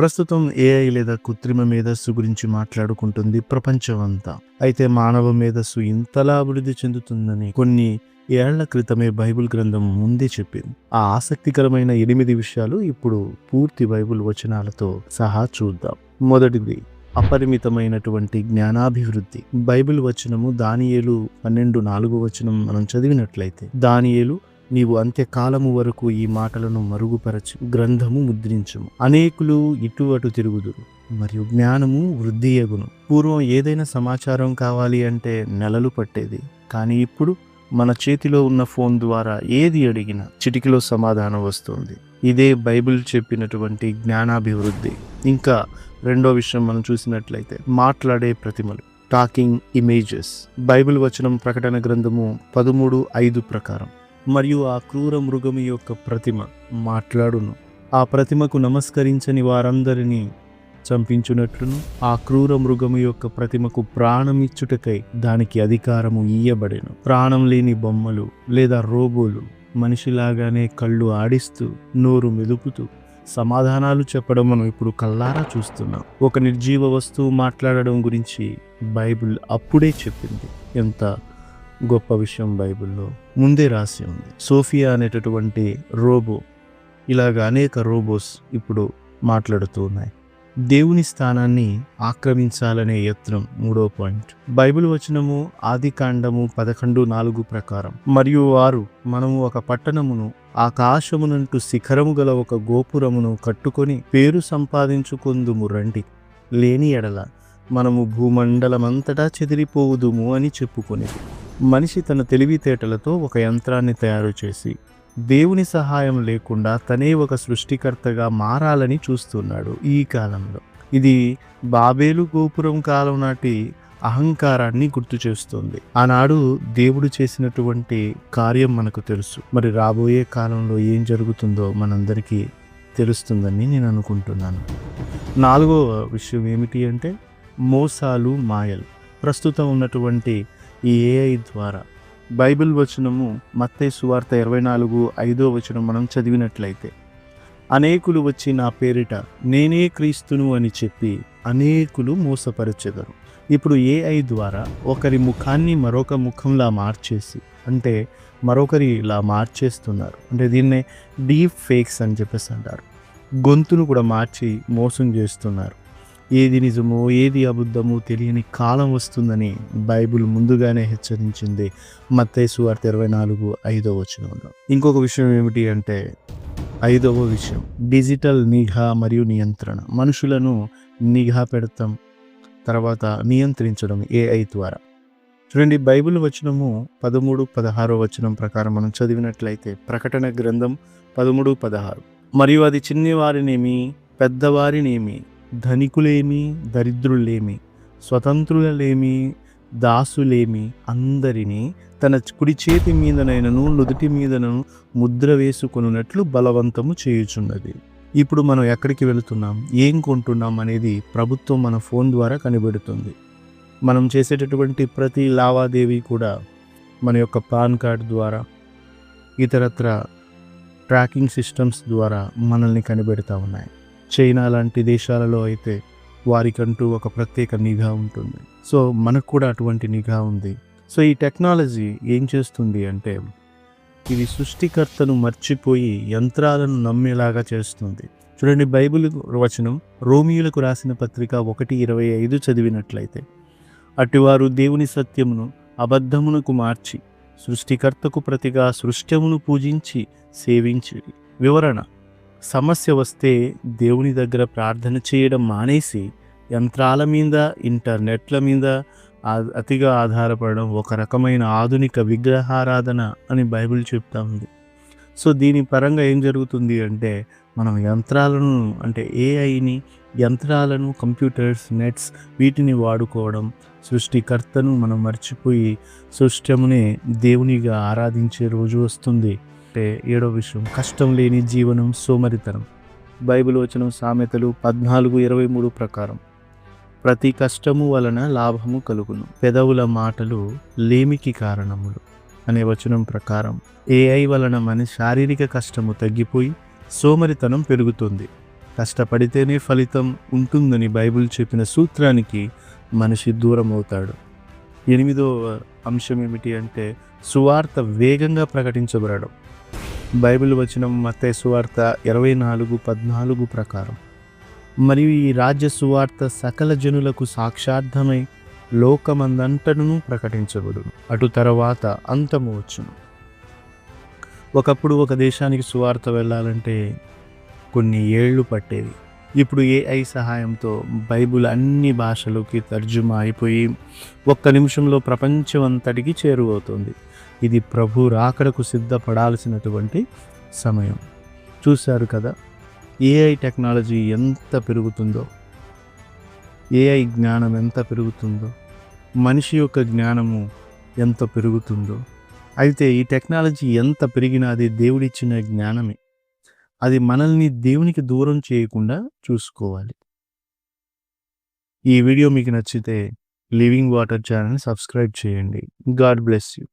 ప్రస్తుతం ఏఐ లేదా కృత్రిమ మేధస్సు గురించి మాట్లాడుకుంటుంది ప్రపంచం అంతా అయితే మానవ మేధస్సు ఇంతలా అభివృద్ధి చెందుతుందని కొన్ని ఏళ్ళ క్రితమే బైబిల్ గ్రంథం ముందే చెప్పింది. ఆ ఆసక్తికరమైన ఎనిమిది విషయాలు ఇప్పుడు పూర్తి బైబిల్ వచనాలతో సహా చూద్దాం. మొదటిది అపరిమితమైనటువంటి జ్ఞానాభివృద్ధి. బైబిల్ వచనము దానియేలు పన్నెండు నాలుగు వచనం మనం చదివినట్లయితే దానియేలు నీవు అంత్యకాలము వరకు ఈ మాటలను మరుగుపరచు గ్రంథము ముద్రించుము. అనేకులు ఇటు అటు తిరుగుదురు మరియు జ్ఞానము వృద్ధి ఎగును పూర్వం ఏదైనా సమాచారం కావాలి అంటే నెలలు పట్టేది కానీ ఇప్పుడు మన చేతిలో ఉన్న ఫోన్ ద్వారా ఏది అడిగినా చిటికలో సమాధానం వస్తుంది. ఇదే బైబిల్ చెప్పినటువంటి జ్ఞానాభివృద్ధి. ఇంకా రెండో విషయం మనం చూసినట్లయితే మాట్లాడే ప్రతిమలు టాకింగ్ ఇమేజెస్. బైబిల్ వచనం ప్రకటన గ్రంథము పదమూడు ఐదు ప్రకారం. మరియు ఆ క్రూర మృగము యొక్క ప్రతిమ మాట్లాడును. ఆ ప్రతిమకు నమస్కరించని వారందరినీ చంపించునట్లును. ఆ క్రూర మృగము యొక్క ప్రతిమకు ప్రాణమిచ్చుటకై దానికి అధికారము ఇయ్యబడెను. ప్రాణం లేని బొమ్మలు లేదా రోబోలు మనిషిలాగానే కళ్ళు ఆడిస్తూ నోరు మెదుపుతూ సమాధానాలు చెప్పడం మనం ఇప్పుడు కల్లారా చూస్తున్నాం. ఒక నిర్జీవ వస్తువు మాట్లాడడం గురించి బైబిల్ అప్పుడే చెప్పింది. ఎంత గొప్ప విషయం బైబిల్లో ముందే రాసి ఉంది. సోఫియా అనేటటువంటి రోబో ఇలాగ అనేక రోబోస్ ఇప్పుడు మాట్లాడుతూ ఉన్నాయి. దేవుని స్థానాన్ని ఆక్రమించాలనే యత్నం మూడో పాయింట్. బైబిల్ వచనము ఆది కాండము పదకొండు నాలుగు ప్రకారం. మరియు వారు మనము ఒక పట్టణమును ఆకాశమునంటూ శిఖరము గల ఒక గోపురమును కట్టుకొని పేరు సంపాదించుకుందుము రండి. లేని ఎడల మనము భూమండలమంతటా చెదిరిపోవుదుము అని చెప్పుకొనేది మనిషి తన తెలివితేటలతో ఒక యంత్రాన్ని తయారు చేసి దేవుని సహాయం లేకుండా తనే ఒక సృష్టికర్తగా మారాలని చూస్తున్నాడు ఈ కాలంలో. ఇది బాబేలు గోపురం కాలం నాటి అహంకారాన్ని గుర్తు చేస్తుంది. ఆనాడు దేవుడు చేసినటువంటి కార్యం మనకు తెలుసు. మరి రాబోయే కాలంలో ఏం జరుగుతుందో మనందరికీ తెలుస్తుందని నేను అనుకుంటున్నాను. నాలుగవ విషయం ఏమిటి అంటే మోసాలు మాయలు. ప్రస్తుతం ఉన్నటువంటి ఈ ఏఐ ద్వారా. బైబిల్ వచనము మత్తే సువార్త ఇరవై నాలుగు ఐదో వచనం మనం చదివినట్లయితే అనేకులు వచ్చి నా పేరిట నేనే క్రీస్తును అని చెప్పి అనేకులు మోసపరచెదరు. ఇప్పుడు ఏఐ ద్వారా ఒకరి ముఖాన్ని మరొక ముఖంలా మార్చేసి అంటే మరొకరి ఇలా మార్చేస్తున్నారు. అంటే దీన్నే డీప్ ఫేక్స్ అని చెప్పేసి అంటారు. గొంతును కూడా మార్చి మోసం చేస్తున్నారు. ఏది నిజమో ఏది అబద్ధమో తెలియని కాలం వస్తుందని బైబిల్ ముందుగానే హెచ్చరించింది. మత్తైసు వార్త ఇరవై నాలుగు ఐదవ వచనంలో. ఇంకొక విషయం ఏమిటి అంటే ఐదవ విషయం. డిజిటల్ నిఘా మరియు నియంత్రణ. మనుషులను నిఘా పెడతాం తర్వాత నియంత్రించడం ఏఐ ద్వారా. చూడండి బైబిల్ వచనము పదమూడు పదహారో వచనం ప్రకారం మనం చదివినట్లయితే ప్రకటన గ్రంథం పదమూడు పదహారు. మరియు అది చిన్నవారినేమి పెద్దవారినేమి ధనికులేమి దరిద్రులేమి స్వతంత్రులలేమి దాసులేమి అందరినీ తన కుడి చేతి మీదనైనను నుదుటి మీదనను ముద్ర వేసుకొనున్నట్లు బలవంతము చేయుచున్నది. ఇప్పుడు మనం ఎక్కడికి వెళుతున్నాం? ఏం కొంటున్నాం అనేది ప్రభుత్వం మన ఫోన్ ద్వారా కనిపెడుతుంది. మనం చేసేటటువంటి ప్రతి లావాదేవీ కూడా మన యొక్క పాన్ కార్డ్ ద్వారా ఇతరత్ర ట్రాకింగ్ సిస్టమ్స్ ద్వారా మనల్ని కనిపెడతా ఉన్నాయి. చైనా లాంటి దేశాలలో అయితే వారికంటూ ఒక ప్రత్యేక నిఘా ఉంటుంది. సో మనకు కూడా అటువంటి నిఘా ఉంది. సో ఈ టెక్నాలజీ ఏం చేస్తుంది అంటే ఇది సృష్టికర్తను మర్చిపోయి యంత్రాలను నమ్మేలాగా చేస్తుంది. చూడండి బైబిల్ వచనం రోమియులకు రాసిన పత్రిక ఒకటి ఇరవై ఐదు చదివినట్లయితే అటువారు దేవుని సత్యమును అబద్ధమునకు మార్చి సృష్టికర్తకు ప్రతిగా సృష్ట్యమును పూజించి సేవించి వివరణ సమస్య వస్తే దేవుని దగ్గర ప్రార్థన చేయడం మానేసి యంత్రాల మీద ఇంటర్నెట్ల మీద అతిగా ఆధారపడడం ఒక రకమైన ఆధునిక విగ్రహారాధన అని బైబిల్ చెప్తా ఉంది. సో దీని పరంగా ఏం జరుగుతుంది అంటే మనం యంత్రాలను అంటే ఏఐని యంత్రాలను కంప్యూటర్స్ నెట్స్ వీటిని వాడుకోవడం సృష్టికర్తను మనం మర్చిపోయి సృష్టమునే దేవునిగా ఆరాధించే రోజు వస్తుంది. అంటే ఏడో విషయం. కష్టం లేని జీవనం సోమరితనం. బైబిల్ వచనం సామెతలు పద్నాలుగు ఇరవై మూడు ప్రకారం. ప్రతి కష్టము వలన లాభము కలుగును. పెదవుల మాటలు లేమికి కారణములు అనే వచనం ప్రకారం ఏఐ వలన మన శారీరక కష్టము తగ్గిపోయి సోమరితనం పెరుగుతుంది. కష్టపడితేనే ఫలితం ఉంటుందని బైబిల్ చెప్పిన సూత్రానికి మనిషి దూరం అవుతాడు ఎనిమిదో అంశం ఏమిటి అంటే సువార్త వేగంగా ప్రకటించబడడం. బైబిల్ వచ్చిన మతే సువార్త ఇరవై నాలుగు పద్నాలుగు ప్రకారం. మరియు ఈ రాజ్య సువార్త సకల జనులకు సాక్షార్థమై లోకమందంతటను ప్రకటించబడును. అటు తర్వాత అంతము వచ్చును. ఒకప్పుడు ఒక దేశానికి సువార్త వెళ్ళాలంటే కొన్ని ఏళ్ళు పట్టేవి ఇప్పుడు ఏఐ సహాయంతో బైబిల్ అన్ని భాషలోకి తర్జుమా అయిపోయి ఒక్క నిమిషంలో ప్రపంచం అంతటికి చేరువవుతుంది. ఇది ప్రభు రాకడకు సిద్ధపడాల్సినటువంటి సమయం. చూశారు కదా ఏఐ టెక్నాలజీ ఎంత పెరుగుతుందో ఏఐ జ్ఞానం ఎంత పెరుగుతుందో మనిషి యొక్క జ్ఞానము ఎంత పెరుగుతుందో. అయితే ఈ టెక్నాలజీ ఎంత పెరిగినా అది దేవుడిచ్చిన జ్ఞానమే. అది మనల్ని దేవునికి దూరం చేయకుండా చూసుకోవాలి. ఈ వీడియో మీకు నచ్చితే లివింగ్ వాటర్ ఛానల్ని సబ్స్క్రైబ్ చేయండి. God bless you.